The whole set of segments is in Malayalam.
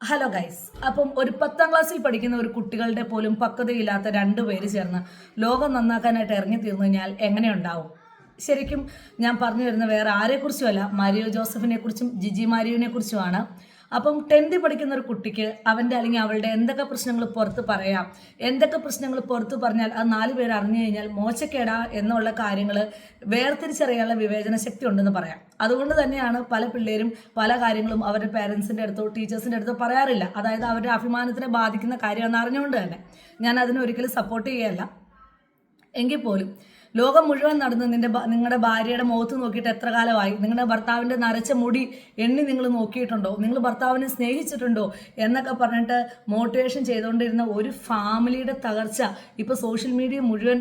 ഹലോ ഗൈസ് അപ്പം ഒരു പത്താം ക്ലാസ്സിൽ പഠിക്കുന്ന ഒരു കുട്ടികളുടെ പോലും പക്വതയില്ലാത്ത രണ്ട് പേര് ചേർന്ന് ലോകം നന്നാക്കാനായിട്ട് ഇറങ്ങി തീർന്നു കഴിഞ്ഞാൽ എങ്ങനെയുണ്ടാവും ശരിക്കും ഞാൻ പറഞ്ഞു വരുന്ന വേറെ ആരെക്കുറിച്ചുമല്ല. മാരിയോ ജോസഫിനെ കുറിച്ചും ജിജി മാരിയോനെ കുറിച്ചുമാണ് അപ്പം ടെൻത്തിൽ പഠിക്കുന്ന ഒരു കുട്ടിക്ക് അവന്റെ അല്ലെങ്കിൽ അവളുടെ എന്തൊക്കെ പ്രശ്നങ്ങൾ പുറത്ത് പറയാം എന്തൊക്കെ പ്രശ്നങ്ങൾ പുറത്ത് പറഞ്ഞാൽ അത് നാല് പേർ അറിഞ്ഞു കഴിഞ്ഞാൽ മോശക്കേടാ എന്നുള്ള കാര്യങ്ങൾ വേർതിരിച്ചറിയാനുള്ള വിവേചന ശക്തി ഉണ്ടെന്ന് പറയാം. അതുകൊണ്ട് തന്നെയാണ് പല പിള്ളേരും പല കാര്യങ്ങളും അവരുടെ പേരൻസിന്റെ അടുത്തോ ടീച്ചേഴ്സിന്റെ അടുത്തോ പറയാറില്ല. അതായത് അവരുടെ അഭിമാനത്തിനെ ബാധിക്കുന്ന കാര്യമെന്ന് അറിഞ്ഞുകൊണ്ട് തന്നെ. ഞാൻ അതിനൊരിക്കലും സപ്പോർട്ട് ചെയ്യുകയല്ല എങ്കിൽ പോലും ലോകം മുഴുവൻ നടന്ന് നിന്റെ നിങ്ങളുടെ ഭാര്യയുടെ മുഖത്ത് നോക്കിയിട്ട് എത്ര കാലമായി? നിങ്ങളുടെ ഭർത്താവിന്റെ നരച്ച മുടി എണ്ണി നിങ്ങൾ നോക്കിയിട്ടുണ്ടോ? നിങ്ങൾ ഭർത്താവിനെ സ്നേഹിച്ചിട്ടുണ്ടോ? എന്നൊക്കെ പറഞ്ഞിട്ട് മോട്ടിവേഷൻ ചെയ്തുകൊണ്ടിരുന്ന ഒരു ഫാമിലിയുടെ തകർച്ച ഇപ്പോൾ സോഷ്യൽ മീഡിയ മുഴുവൻ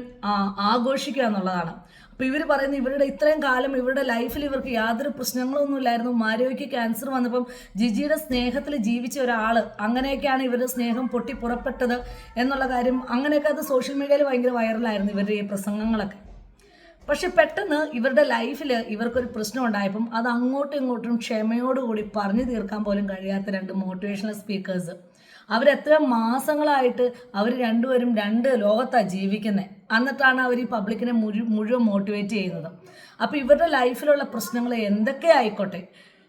ആഘോഷിക്കുക എന്നുള്ളതാണ്. അപ്പോൾ ഇവർ പറയുന്നത് ഇവരുടെ ഇത്രയും കാലം ഇവരുടെ ലൈഫിൽ ഇവർക്ക് യാതൊരു പ്രശ്നങ്ങളൊന്നും ഇല്ലായിരുന്നു. മാരോയ്ക്ക് ക്യാൻസർ വന്നപ്പം ജിജിയുടെ സ്നേഹത്തിൽ ജീവിച്ച ഒരാൾ അങ്ങനെയൊക്കെയാണ് ഇവരുടെ സ്നേഹം പൊട്ടി പുറപ്പെട്ടത് എന്നുള്ള കാര്യം അങ്ങനെയൊക്കെ അത് സോഷ്യൽ മീഡിയയിൽ ഭയങ്കര വൈറലായിരുന്നു ഇവരുടെ ഈ പ്രസംഗങ്ങളൊക്കെ. പക്ഷെ പെട്ടെന്ന് ഇവരുടെ ലൈഫിൽ ഇവർക്കൊരു പ്രശ്നം ഉണ്ടായപ്പം അത് അങ്ങോട്ടും ഇങ്ങോട്ടും ക്ഷമയോടുകൂടി പറഞ്ഞു തീർക്കാൻ പോലും കഴിയാത്ത രണ്ട് മോട്ടിവേഷണൽ സ്പീക്കേഴ്സ് അവരെത്ര മാസങ്ങളായിട്ട് അവർ രണ്ടുപേരും രണ്ട് ലോകത്താണ് ജീവിക്കുന്നത് എന്നിട്ടാണ് അവർ ഈ പബ്ലിക്കിനെ മുഴു മുഴുവൻ മോട്ടിവേറ്റ് ചെയ്യുന്നത്. അപ്പോൾ ഇവരുടെ ലൈഫിലുള്ള പ്രശ്നങ്ങൾ എന്തൊക്കെ ആയിക്കോട്ടെ?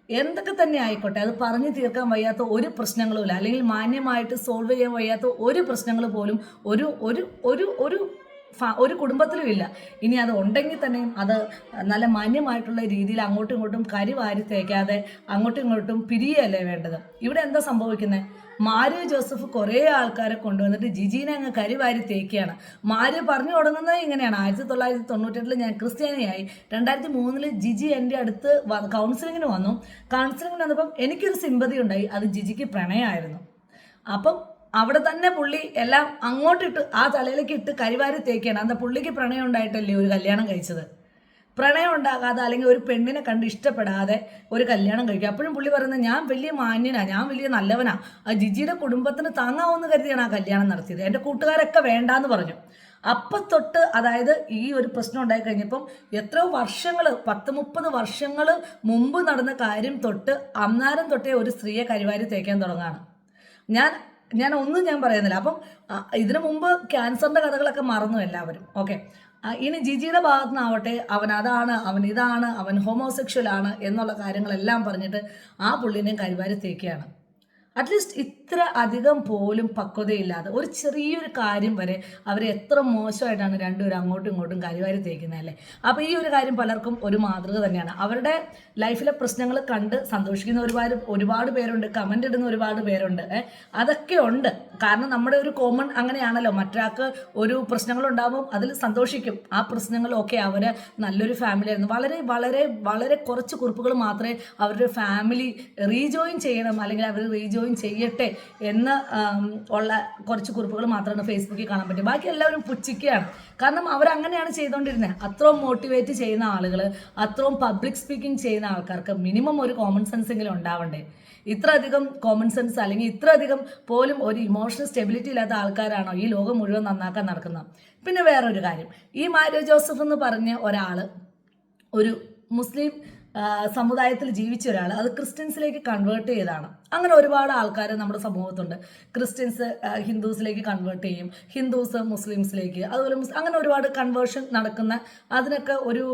എന്തൊക്കെ തന്നെ ആയിക്കോട്ടെ? അത് പറഞ്ഞു തീർക്കാൻ വയ്യാത്ത ഒരു പ്രശ്നങ്ങളുമില്ല അല്ലെങ്കിൽ മാന്യമായിട്ട് സോൾവ് ചെയ്യാൻ വയ്യാത്ത ഒരു പ്രശ്നങ്ങൾ പോലും ഒരു ഒരു ഒരു ഒരു ഒരു കുടുംബത്തിലും ഇല്ല. ഇനി അത് ഉണ്ടെങ്കിൽ തന്നെയും അത് നല്ല മാന്യമായിട്ടുള്ള രീതിയിൽ അങ്ങോട്ടും ഇങ്ങോട്ടും കരി വാരി തേക്കാതെ അങ്ങോട്ടും ഇങ്ങോട്ടും പിരിയല്ലേ വേണ്ടത്? ഇവിടെ എന്താ സംഭവിക്കുന്നത് മാര്യ ജോസഫ് കുറേ ആൾക്കാരെ കൊണ്ടുവന്നിട്ട് ജിജീനെ അങ്ങ് കരി വാരി തേക്കുകയാണ്. മാര്യ പറഞ്ഞു തുടങ്ങുന്നത് ഇങ്ങനെയാണ്. ആയിരത്തി തൊള്ളായിരത്തി തൊണ്ണൂറ്റെട്ടിൽ ഞാൻ ക്രിസ്ത്യാനിയായി. രണ്ടായിരത്തി മൂന്നിൽ ജിജി എന്റെ അടുത്ത് കൗൺസിലിങ്ങിന് വന്നു. കൗൺസിലിങ്ങിന് വന്നപ്പം എനിക്കൊരു സിമ്പതി ഉണ്ടായി. അത് ജിജിക്ക് പ്രണയമായിരുന്നു. അപ്പം അവിടെ തന്നെ പുള്ളി എല്ലാം അങ്ങോട്ടിട്ട് ആ തലയിലേക്ക് ഇട്ട് കരിവാരി തേക്കാണ്. അന്ന് പുള്ളിക്ക് പ്രണയം ഉണ്ടായിട്ടല്ലേ ഒരു കല്യാണം കഴിച്ചത്? പ്രണയം ഉണ്ടാകാതെ അല്ലെങ്കിൽ ഒരു പെണ്ണിനെ കണ്ട് ഇഷ്ടപ്പെടാതെ ഒരു കല്യാണം കഴിക്കുക. അപ്പോഴും പുള്ളി പറയുന്നത് ഞാൻ വലിയ മാന്യനാ ഞാൻ വലിയ നല്ലവനാ. ആ ജിജിയുടെ കുടുംബത്തിന് താങ്ങാവുന്ന കരുതിയാണ് ആ കല്യാണം നടത്തിയത്. എന്റെ കൂട്ടുകാരൊക്കെ വേണ്ടാന്ന് പറഞ്ഞു. അപ്പം തൊട്ട് അതായത് ഈ ഒരു പ്രശ്നം ഉണ്ടായി കഴിഞ്ഞപ്പം എത്രയോ വർഷങ്ങൾ പത്ത് മുപ്പത് വർഷങ്ങൾ മുമ്പ് നടന്ന കാര്യം തൊട്ട് അന്നാരം തൊട്ടേ ഒരു സ്ത്രീയെ കരിവാരി തേക്കാൻ തുടങ്ങാണ്. ഞാൻ ഞാൻ ഒന്നും ഞാൻ പറയുന്നില്ല. അപ്പം ഇതിനു മുമ്പ് ക്യാൻസറിന്റെ കഥകളൊക്കെ മറന്നു എല്ലാവരും. ഓക്കെ. ഇനി ജിജിയുടെ ഭാഗത്തു നിന്നാവട്ടെ അവൻ അതാണ് അവൻ ഇതാണ് അവൻ ഹോമോസെക്ഷൽ ആണ് എന്നുള്ള കാര്യങ്ങളെല്ലാം പറഞ്ഞിട്ട് ആ പുള്ളിനെയും കരിവാരി തേക്കുകയാണ്. അറ്റ്ലീസ്റ്റ് ഇത്ര അധികം പോലും പക്വതയില്ലാതെ ഒരു ചെറിയൊരു കാര്യം വരെ അവർ എത്ര മോശമായിട്ടാണ് രണ്ടുപേരും അങ്ങോട്ടും ഇങ്ങോട്ടും കരിവാരി തേക്കുന്നത് അല്ലേ? അപ്പോൾ ഈ ഒരു കാര്യം പലർക്കും ഒരു മാതൃക തന്നെയാണ്. അവരുടെ ലൈഫിലെ പ്രശ്നങ്ങൾ കണ്ട് സന്തോഷിക്കുന്ന ഒരുപാട് ഒരുപാട് പേരുണ്ട് കമന്റ് ഇടുന്ന ഒരുപാട് പേരുണ്ട്. അതൊക്കെ ഉണ്ട്. കാരണം നമ്മുടെ ഒരു കോമൺ അങ്ങനെയാണല്ലോ. മറ്റൊരാൾക്ക് ഒരു പ്രശ്നങ്ങൾ ഉണ്ടാകുമ്പോൾ അതിൽ സന്തോഷിക്കും. ആ പ്രശ്നങ്ങളൊക്കെ അവർ നല്ലൊരു ഫാമിലി ആയിരുന്നു. വളരെ വളരെ വളരെ കുറച്ച് കുറിപ്പുകൾ മാത്രമേ അവരുടെ ഫാമിലി റീജോയിൻ ചെയ്യണം. അല്ലെങ്കിൽ അവർ റീജോയിൻ ചെയ്യട്ടെ എന്ന് ഉള്ള കുറച്ച് കുറിപ്പുകൾ മാത്രമാണ് ഫേസ്ബുക്കിൽ കാണാൻ പറ്റും ബാക്കി എല്ലാവരും പുച്ഛിക്കുകയാണ്. കാരണം അവരങ്ങനെയാണ് ചെയ്തുകൊണ്ടിരുന്നത് അത്രയും മോട്ടിവേറ്റ് ചെയ്യുന്ന ആളുകൾ അത്രയും പബ്ലിക് സ്പീക്കിംഗ് ചെയ്യുന്ന ആൾക്കാർക്ക് മിനിമം ഒരു കോമൺ സെൻസ് എങ്കിലും ഉണ്ടാവണ്ടേ. ഇത്ര അധികം കോമൺ സെൻസ് അല്ലെങ്കിൽ ഇത്ര അധികം പോലും ഒരു ഇമോഷണൽ സ്റ്റെബിലിറ്റി ഇല്ലാത്ത ആൾക്കാരാണോ ഈ ലോകം മുഴുവൻ നന്നാക്കാൻ നടക്കുന്നത്? പിന്നെ വേറൊരു കാര്യം. ഈ മാരിയോ ജോസഫ് എന്ന് പറഞ്ഞ ഒരാൾ ഒരു മുസ്ലിം സമുദായത്തിൽ ജീവിച്ച ഒരാൾ അത് ക്രിസ്ത്യൻസിലേക്ക് കൺവേർട്ട് ചെയ്താണ് അങ്ങനെ ഒരുപാട് ആൾക്കാർ നമ്മുടെ സമൂഹത്തുണ്ട്. ക്രിസ്ത്യൻസ് ഹിന്ദുസിലേക്ക് കൺവേർട്ട് ചെയ്യും ഹിന്ദുസ് മുസ്ലിംസിലേക്ക് അതുപോലെ അങ്ങനെ ഒരുപാട് കൺവേർഷൻ നടക്കുന്ന അതിനൊക്കെ ഒരു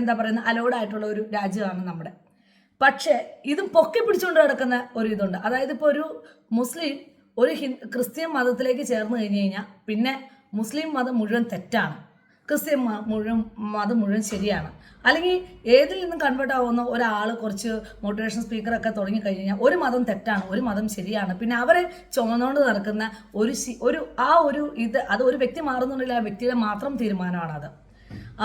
എന്താ പറയുന്ന അലോഡ് ആയിട്ടുള്ള ഒരു രാജ്യമാണ് നമ്മുടെ. പക്ഷേ ഇതും പൊക്കി പിടിച്ചുകൊണ്ട് നടക്കുന്ന ഒരു ഇതുണ്ട്. അതായത് ഇപ്പോൾ ഒരു മുസ്ലിം ഒരു ക്രിസ്ത്യൻ മതത്തിലേക്ക് ചേർന്ന് കഴിഞ്ഞ് കഴിഞ്ഞാൽ പിന്നെ മുസ്ലിം മതം മുഴുവൻ തെറ്റാണ്. ക്രിസ്ത്യൻ മുഴുവൻ മതം മുഴുവൻ ശരിയാണ്. അല്ലെങ്കിൽ ഏതിൽ നിന്നും കൺവേർട്ട് ആവുന്ന ഒരാൾ കുറച്ച് മോട്ടിവേഷൻ സ്പീക്കറൊക്കെ തുടങ്ങി കഴിഞ്ഞ് കഴിഞ്ഞാൽ ഒരു മതം തെറ്റാണ് ഒരു മതം ശരിയാണ്. പിന്നെ അവരെ ചുമന്നുകൊണ്ട് നടക്കുന്ന ഒരു ഒരു ആ ഒരു ഇത് അത് ഒരു വ്യക്തി മാറുന്നുണ്ടെങ്കിൽ ആ വ്യക്തിയുടെ മാത്രം തീരുമാനമാണ് അത്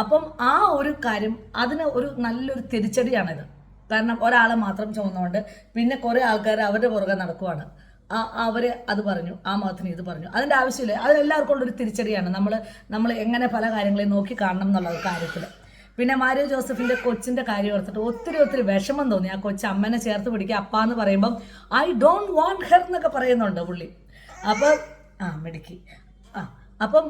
അപ്പം ആ ഒരു കാര്യം അതിന് ഒരു നല്ലൊരു തിരിച്ചടിയാണിത്. കാരണം ഒരാളെ മാത്രം ചുമന്നുകൊണ്ട് പിന്നെ കുറേ ആൾക്കാർ അവരുടെ പുറകെ നടക്കുവാണ്. അവർ അത് പറഞ്ഞു ആ മതത്തിന് ഇത് പറഞ്ഞു. അതിന്റെ ആവശ്യമില്ല. അത് ഒരു തിരിച്ചടിയാണ്. നമ്മൾ നമ്മൾ എങ്ങനെ പല കാര്യങ്ങളെയും നോക്കി കാണണം എന്നുള്ള കാര്യത്തിൽ പിന്നെ മാരിയോ ജോസഫിന്റെ കൊച്ചിന്റെ കാര്യം ഓർത്തിട്ട് ഒത്തിരി ഒത്തിരി വിഷമം തോന്നി. ആ കൊച്ചു അമ്മനെ ചേർത്ത് പിടിക്കുക അപ്പ എന്ന് പറയുമ്പം ഐ ഡോണ്ട് വാണ്ട് ഹെർ എന്നൊക്കെ പറയുന്നുണ്ട് പുള്ളി. അപ്പം ആ മിടുക്കി. അപ്പം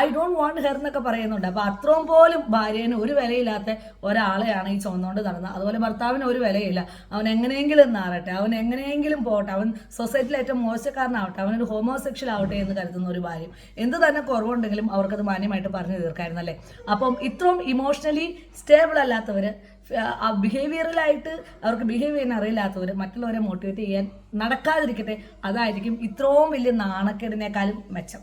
ഐ ഡോണ്ട് വാണ്ട് ഹെർ എന്നൊക്കെ പറയുന്നുണ്ട്. അപ്പം അത്രയും പോലും ഭാര്യേനെ ഒരു വിലയില്ലാത്ത ഒരാളെയാണ് ഈ ചുമന്നുകൊണ്ട് നടന്നത്. അതുപോലെ ഭർത്താവിന് ഒരു വിലയില്ല. അവൻ എങ്ങനെയെങ്കിലും നാറട്ടെ. അവൻ എങ്ങനെയെങ്കിലും പോട്ടെ. അവൻ സൊസൈറ്റിയിൽ ഏറ്റവും മോശക്കാരനാവട്ടെ. അവനൊരു ഹോമോസെക്ഷൽ ആവട്ടെ എന്ന് കരുതുന്ന ഒരു ഭാര്യ എന്ത് തന്നെ കുറവുണ്ടെങ്കിലും അവർക്കത് മാന്യമായിട്ട് പറഞ്ഞു തീർക്കായിരുന്നു അല്ലേ? അപ്പം ഇത്രയും ഇമോഷണലി സ്റ്റേബിൾ അല്ലാത്തവർ ബിഹേവിയറലായിട്ട് അവർക്ക് ബിഹേവ് ചെയ്യാൻ അറിയില്ലാത്തവർ മറ്റുള്ളവരെ മോട്ടിവേറ്റ് ചെയ്യാൻ നടക്കാതിരിക്കട്ടെ. അതായിരിക്കും ഇത്രയും വലിയ നാണക്കേടിനേക്കാളും മെച്ചം.